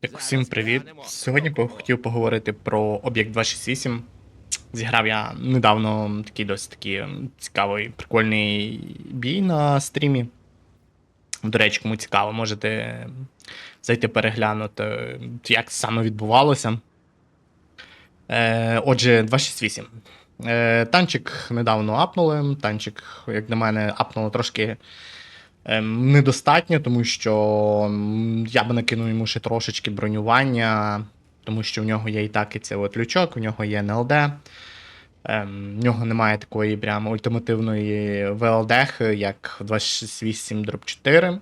Так, всім привіт. Сьогодні б хотів поговорити про об'єкт 268. Зіграв я недавно такий досить такий цікавий, прикольний бій на стрімі. До речі, кому цікаво, можете зайти переглянути, як саме відбувалося. Е, отже, 268. Е, танчик недавно апнули. Танчик, як на мене, апнуло трошки недостатньо, тому що я би накинув йому ще трошечки бронювання, тому що в нього є і так і цей от лючок, в нього є НЛД. Ем, в нього немає такої прям ультимативної ВЛД, як в 268 4.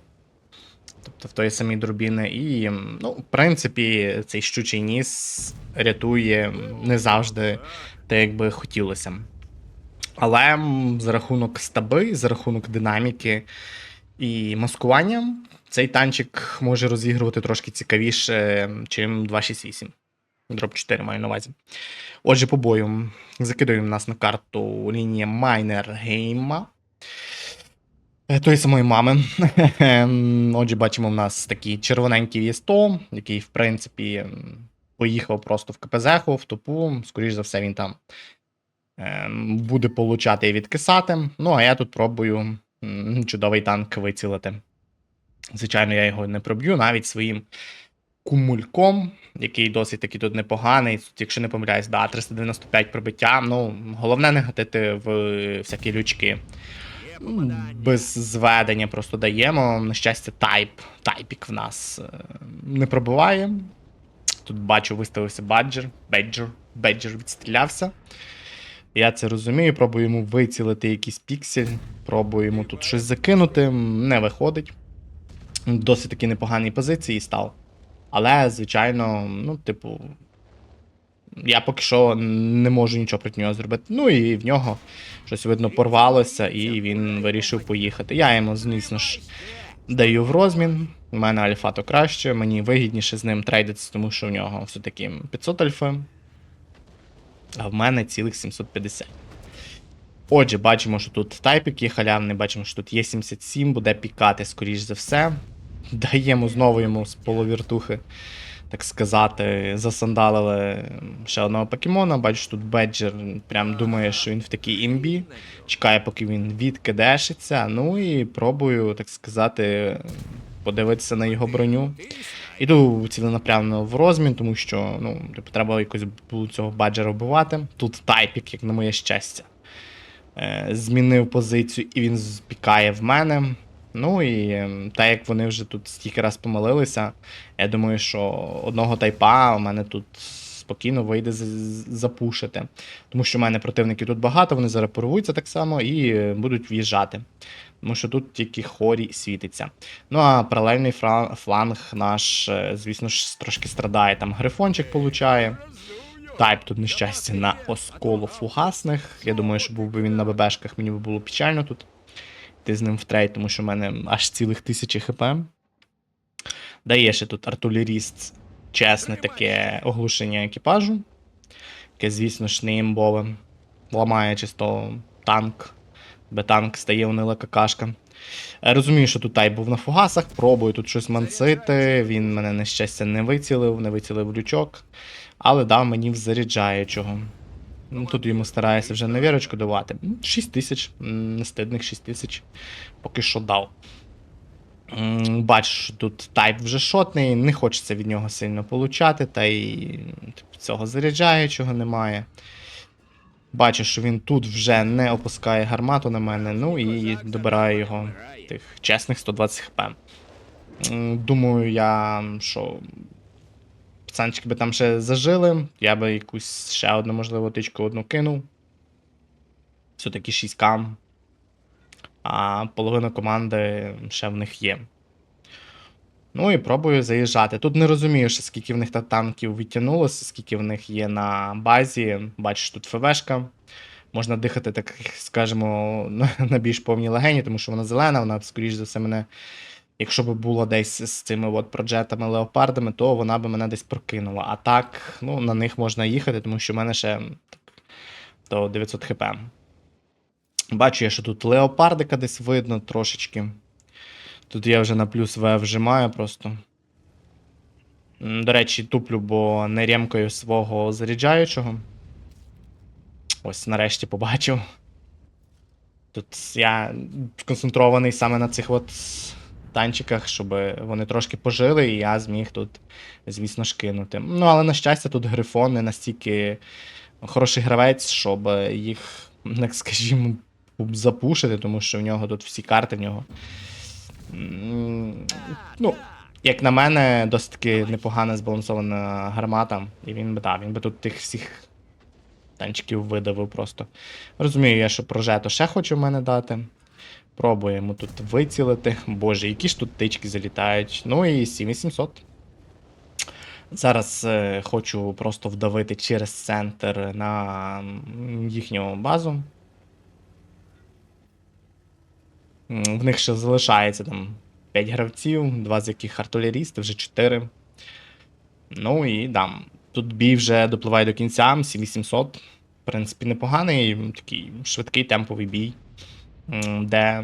Тобто в тої самій дробіни. І, ну, в принципі, цей щучий ніс рятує не завжди те, як би хотілося. Але за рахунок стаби, за рахунок динаміки і маскування, цей танчик може розігрувати трошки цікавіше, чим 268. Дроп 4 маю на увазі. Отже, по бою закидуємо нас на карту лінія Майнергейма. Е, Тої самої мами. Отже, бачимо, в нас такий червоненький Є100, який, в принципі, поїхав просто в КПЗ, в топу. Скоріш за все, він там ем, буде получати і відкисати. Ну, а я тут пробую чудовий танк вицілити. Звичайно, я його не проб'ю навіть своїм кумульком, який досить таки тут непоганий. Тут, якщо не помиляюсь, да, 395 пробиття. Ну, головне не гатити в всякі лючки. Без зведення просто даємо. На щастя, тайп. Тайпік в нас е, не пробиває. Тут бачу, виставився баджер. Беджер. Беджер відстрілявся. Я це розумію, пробую йому вицілити якийсь піксель, пробую йому тут щось закинути, не виходить. Досить таки непоганій позиції став. Але, звичайно, ну, типу, я поки що не можу нічого проти нього зробити. Ну і в нього щось видно порвалося, і він вирішив поїхати. Я йому, звісно ж, даю в розмін. У мене альфа то краще, мені вигідніше з ним трейдитися, тому що в нього все-таки 500 альфи, а в мене цілих 750. Отже, бачимо, що тут тайпік є халявний, бачимо, що тут є 77, буде пікати, скоріш за все. Даємо знову йому з половіртухи, так сказати, засандалили ще одного покемона. Бачу, що тут Беджер прям думає, що він в такій імбі. Чекає, поки він відкидешиться. Ну і пробую, так сказати, подивитися на його броню. Іду ціленаправленно в розмін, тому що ну, типу, треба якось було цього баджера вбивати. Тут тайпік, як на моє щастя. Е, змінив позицію і він спікає в мене. Ну і ем, так як вони вже тут стільки раз помилилися, я думаю, що одного тайпа у мене тут спокійно вийде запушити. Тому що в мене противників тут багато, вони зараз порвуться так само і е, будуть в'їжджати. Тому що тут тільки хорі світиться. Ну а паралельний фланг наш, е, звісно ж, трошки страдає. Там грифончик получає. Тайп тут нещастя на осколо фугасних. Я думаю, що був би він на ББшках, мені би було печально тут. Йти з ним в тому що в мене аж цілих тисячі хп. Дає ще тут артилеріст чесне таке оглушення екіпажу. Яке, звісно ж, не імбове. Ламає чисто танк. Бо танк стає унила какашка. Е, Розумію, що тут тайп був на фугасах, пробую тут щось мансити. Він мене, на щастя, не вицілив, не вицілив лючок, але дав мені в заряджаючого. Ну, тут йому стараюся вже на вірочку давати. 6 тисяч, не стидних 6 тисяч. Поки що дав. Бачу, що тут тайп вже шотний, не хочеться від нього сильно получати, та й типу, цього заряджаючого немає. Бачу, що він тут вже не опускає гармату на мене, ну і добираю його тих чесних 120 хп. Думаю, я що пацанчики би там ще зажили, я би якусь ще одну, можливо, тичку одну кинув. Все-таки 6 кам. А половина команди ще в них є. Ну і пробую заїжджати. Тут не розумію, скільки в них та танків відтягнулося, скільки в них є на базі. Бачиш, тут ФВшка. Можна дихати, так скажемо, на- більш повній легені, тому що вона зелена, вона, скоріш за все, мене. Якщо б була десь з цими от проджетами леопардами, то вона б мене десь прокинула. А так, ну, на них можна їхати, тому що в мене ще до 900 хп. Бачу я, що тут леопардика десь видно трошечки. Тут я вже на плюс В вжимаю просто. До речі, туплю, бо не ремкою свого заряджаючого. Ось нарешті побачив. Тут я сконцентрований саме на цих от танчиках, щоб вони трошки пожили, і я зміг тут, звісно ж, кинути. Ну, але на щастя, тут Грифон не настільки хороший гравець, щоб їх, так скажімо, запушити, тому що в нього тут всі карти в нього. Ну, як на мене, досить таки непогана збалансована гармата. І він би так, він би тут тих всіх танчиків видавив просто. Розумію я, що прожето ще хоче в мене дати. Пробуємо тут вицілити. Боже, які ж тут тички залітають. Ну і 7800. Зараз е, хочу просто вдавити через центр на їхню базу. В них ще залишається там 5 гравців, два з яких артилерісти, вже 4. Ну і дам. Тут бій вже допливає до кінця, 7800. В принципі, непоганий, такий швидкий темповий бій, де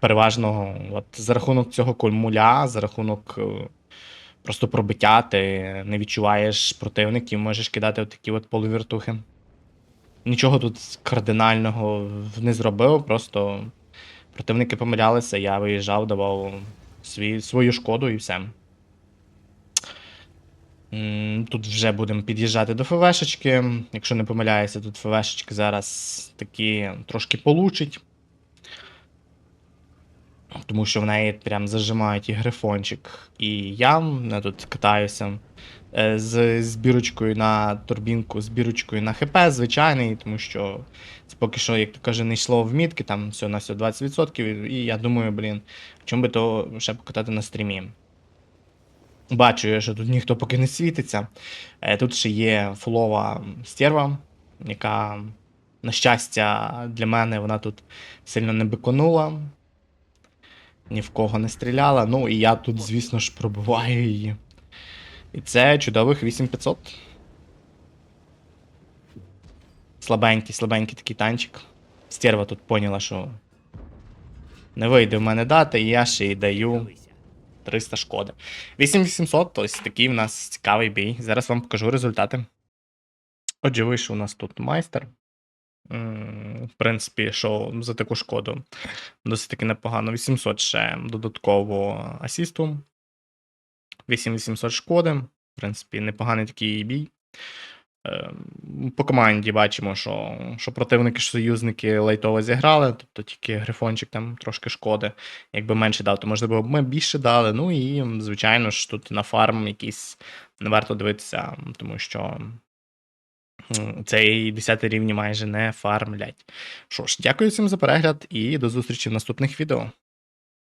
переважно от, за рахунок цього кольмуля, за рахунок е, просто пробиття, ти не відчуваєш противників, можеш кидати от такі от полувіртухи. Нічого тут кардинального не зробив, просто противники помилялися, я виїжджав, давав свій, свою шкоду і все. Тут вже будемо під'їжджати до ФВшечки. Якщо не помиляюся, тут ФВшечки зараз такі трошки получить. Тому що в неї прям зажимають і грифончик, і я я тут катаюся е, з збірочкою на турбінку, збірочкою на ХП, звичайний, тому що це поки що, як то каже, не йшло в мітки, там все на все 20%, і я думаю, блін, чому би то ще покатати на стрімі. Бачу я, що тут ніхто поки не світиться. Е, Тут ще є фулова стерва, яка, на щастя, для мене вона тут сильно не биконула. Ні в кого не стріляла. Ну і я тут, звісно ж, пробиваю її. І це чудових 8500. Слабенький, слабенький такий танчик. Стерва тут поняла, що не вийде в мене дати, і я ще їй даю 300 шкоди. 8800, ось такий в нас цікавий бій. Зараз вам покажу результати. Отже, вийшов у нас тут майстер. В принципі, що за таку шкоду досить таки непогано. 800 ще додатково асісту. 8800 шкоди. В принципі, непоганий такий бій. Е, По команді бачимо, що, що противники ж союзники лайтово зіграли, тобто тільки грифончик там трошки шкоди. Якби менше дав, то можливо б ми більше дали. Ну і, звичайно ж, тут на фарм якийсь не варто дивитися, тому що цей 10 рівні майже не фармлять. Що ж, дякую всім за перегляд і до зустрічі в наступних відео.